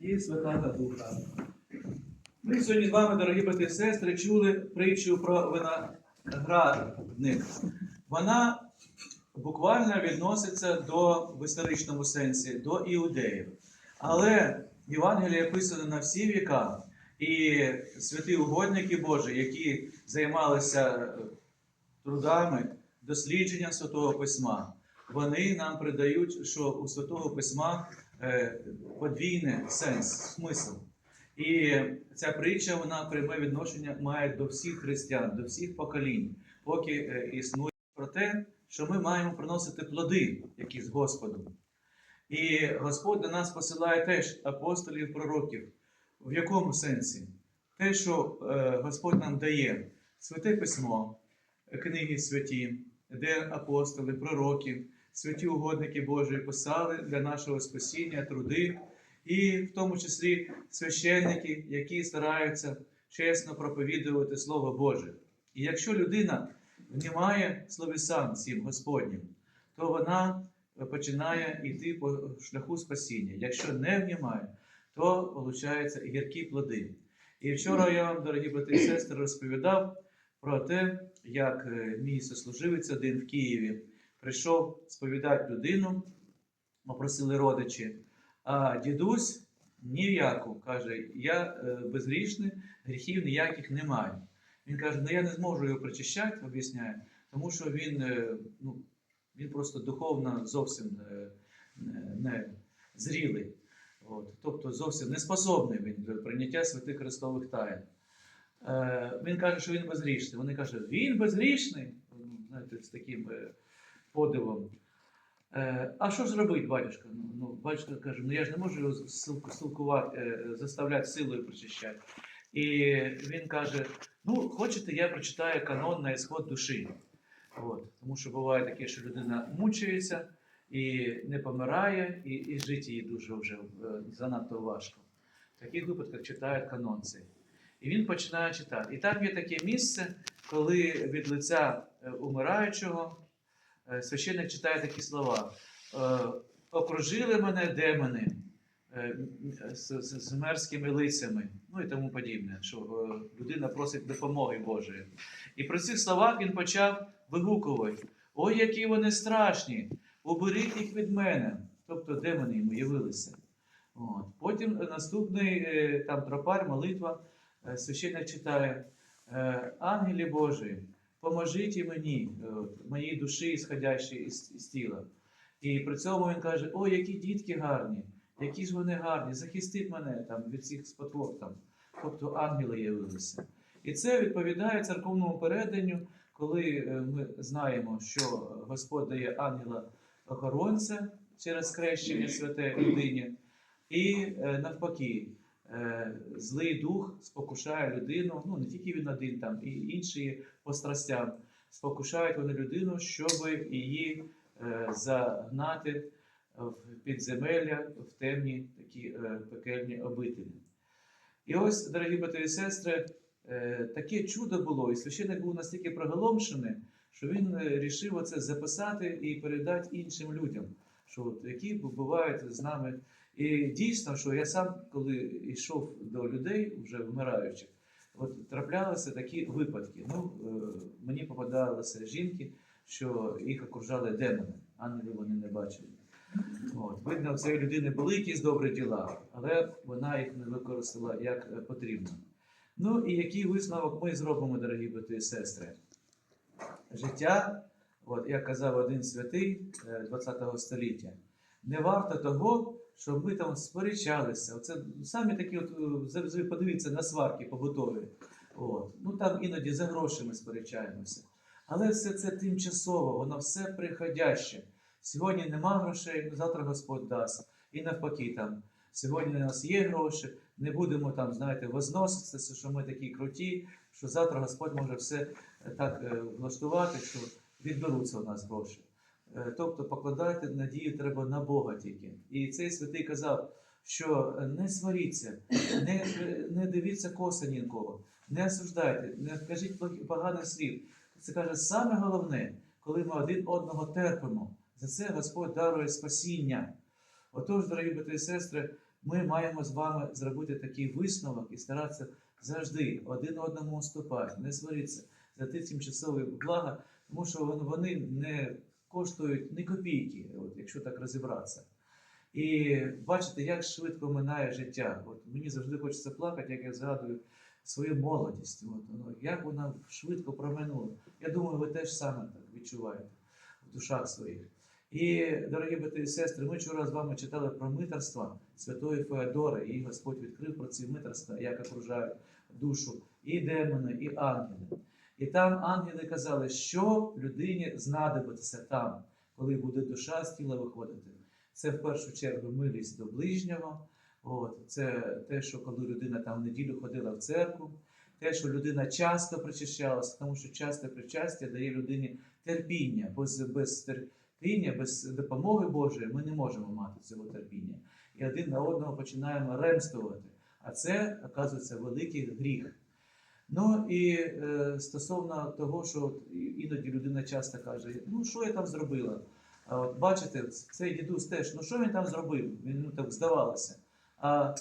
і Святого Духа. Ми сьогодні з вами, дорогі брати і сестри, чули притчу про виноградник. Вона буквально відноситься до в історичному сенсі до іудеїв. Але Євангеліє писано на всі віка, і святі угодники Божі, які займалися трудами дослідження Святого Письма, вони нам придають, що у Святого Письма е, подвійний сенс, смисл. І ця притча вона пряме відношення має до всіх християн, до всіх поколінь, поки е, існує про те, що ми маємо приносити плоди, які з Господом. І Господь до нас посилає теж апостолів, пророків. В якому сенсі? Те, що е, Господь нам дає святе письмо, книги святі, де апостоли, пророки, святі угодники Божі писали для нашого спасіння, труди, і в тому числі священники, які стараються чесно проповідувати Слово Боже. І якщо людина внімає словесам цим Господнім, то вона починає йти по шляху спасіння. Якщо не внімає, то виходить гіркі плоди. І вчора я вам, дорогі брати і сестри, розповідав про те, як е, мій сослуживець один в Києві прийшов сповідати людину, попросили родичі, а дідусь ніяку каже: я е, безгрішний, гріхів ніяких не маю. Він каже: ну я не зможу його причащати, об'ясняє, тому що він, е, ну, він просто духовно зовсім е, не- зрілий. От, тобто зовсім не способний він до прийняття святих Христових таїн. Е, він каже, що він безгрішний. Вони кажуть, він безгрішний, знаєте, з таким подивом. Е, а що ж робити, батюшка? Ну, ну, батюшка каже, ну я ж не можу його силкувати, е, заставляти силою прочищати. І він каже: ну, хочете, я прочитаю канон на ісход душі. От. Тому що буває таке, що людина мучається і не помирає, і, і жити їй дуже вже е, занадто важко. В таких випадках читають канон цей. І він починає читати. І там є таке місце, коли від лиця умираючого священник читає такі слова: Е, окружили мене демони е, з, з, з мерзкими лицями, ну і тому подібне, що е, людина просить допомоги Божої. І при цих словах він почав вигукувати: Ой, які вони страшні! Уберіть їх від мене. Тобто демони йому явилися. От. Потім наступний е, там тропар, молитва, е, священник читає: е, Ангелі Божі, поможіть і мені, е, моїй душі, сходящій із, із тіла. І при цьому він каже: Ой, які дітки гарні, які ж вони гарні, захистіть мене там, від цих спотвор. Там. Тобто ангели явилися. І це відповідає церковному переданню, коли е, ми знаємо, що Господь дає ангела охоронця через хрещення святе людині, і е, навпаки, злий дух спокушає людину, ну не тільки він один, там і інші по страстям, спокушають вони людину, щоб її е, загнати в підземелля, в темні такі е, пекельні обителі. І ось, дорогі брати і сестри, е, таке чудо було, і священник був настільки приголомшений, що він рішив оце записати і передати іншим людям, що от, які бувають з нами. І дійсно, що я сам, коли йшов до людей, вже вмираючих, от траплялися такі випадки. Ну, е, мені попадалися жінки, що їх окружали демони, ангелів вони не бачили. От. Видно, в цієї людини були якісь добрі діла, але вона їх не використала як е, потрібно. Ну і який висновок ми зробимо, дорогі брати і сестри? Життя, от, як казав один святий е, 20 століття, не варто того, щоб ми там сперечалися. Оце самі такі, от, е, подивіться на сварки побутові. От. Ну там іноді за гроші ми сперечаємося. Але все це тимчасово, воно все приходяще. Сьогодні нема грошей, завтра Господь дасть. І навпаки, там сьогодні у нас є гроші, не будемо там, знаєте, возноситися, що ми такі круті, що завтра Господь може все е, так е, влаштувати, що відберуться у нас гроші. Е, Тобто покладати надію треба на Бога тільки. І цей святий казав, що не сваріться, не, не дивіться коса ні на кого, не осуждайте, не кажіть пог- поганих слів. Це каже, саме головне, коли ми один одного терпимо. За це Господь дарує спасіння. Отож, дорогі брати і сестри, ми маємо з вами зробити такий висновок і старатися завжди один одному уступати, не сваритися за ті тимчасові блага, тому що вони не коштують ні копійки, от, якщо так розібратися. І бачите, як швидко минає життя. От мені завжди хочеться плакати, як я згадую свою молодість. От, ну, як вона швидко проминула. Я думаю, ви теж саме так відчуваєте в душах своїх. І, дорогі брати і сестри, ми вчора з вами читали про митерство Святої Феодори, і Господь відкрив про ці митерства, як окружають душу і демони, і ангели. І там ангели казали, що людині знадобиться там, коли буде душа з тіла виходити. Це в першу чергу милість до ближнього. От, це те, що коли людина там в неділю ходила в церкву, те, що людина часто причащалася, тому що часте причастя дає людині терпіння, без, без терпіння, без допомоги Божої ми не можемо мати цього терпіння. І один на одного починаємо ремствувати. А це, оказується, великий гріх. Ну і е, стосовно того, що іноді людина часто каже: ну що я там зробила? А от бачите, цей дідусь теж, ну що він там зробив? Він ну, так здавалося. А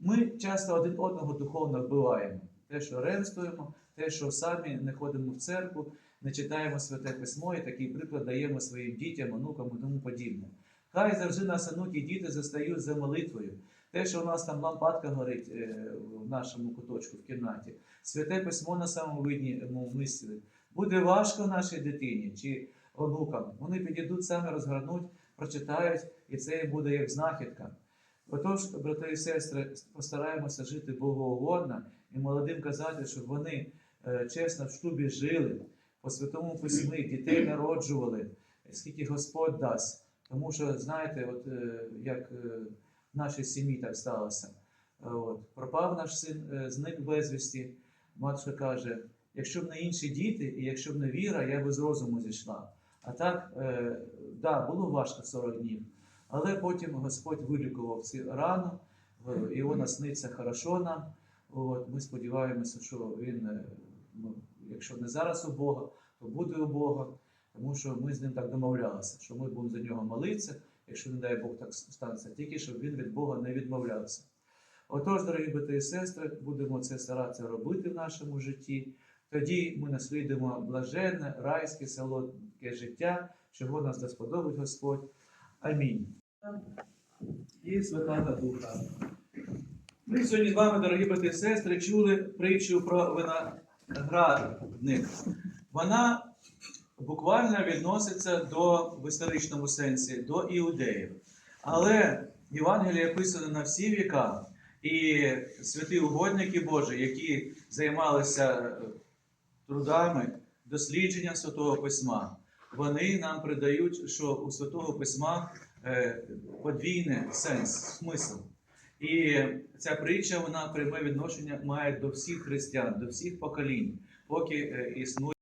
ми часто один одного духовно вбиваємо. Те, що ремствуємо, те, що самі не ходимо в церкву, не читаємо святе письмо, і такий приклад даємо своїм дітям, онукам і тому подібне. Хай завжди нас онуки діти застають за молитвою. Те, що у нас там лампадка горить е, в нашому куточку в кімнаті, святе письмо на самому видному місці. Буде важко нашій дитині чи онукам. Вони підійдуть самі розгорнуть, прочитають, і це буде як знахідка. Отож, брати і сестри, постараємося жити богоугодно і молодим казати, щоб вони е, чесно в шлюбі жили, по святому письмі дітей народжували, скільки Господь дасть. Тому що, знаєте, от е, як е, нашій сім'ї так сталося. Е, От, пропав наш син, е, зник безвісті. Матушка каже: якщо б не інші діти, і якщо б не віра, я би з розуму зійшла. А так, е, да, було важко 40 днів. Але потім Господь вилікував цю рану, е, і вона сниться хорошо нам. От, ми сподіваємося, що він, ну, якщо не зараз у Бога, то буде у Бога, тому що ми з ним так домовлялися, що ми будемо за нього молитися, якщо не дай Бог так станеться, тільки щоб він від Бога не відмовлявся. Отож, дорогі брати і сестри, будемо це старатися робити в нашому житті. Тоді ми наслідуємо блаженне, райське, солодке життя, чого нас досподобить Господь. Амінь. І Святого Духа. Ми сьогодні з вами, дорогі брати і сестри, чули притчу про виноградник. Вона буквально відноситься до в історичному сенсі до іудеїв. Але Євангеліє писане на всі віка, і святі угодники Божі, які займалися е, трудами дослідження Святого Письма, вони нам придають, що у Святого Письма е, подвійний сенс, смисл. І ця притча вона пряме відношення має до всіх християн, до всіх поколінь, поки е, існує.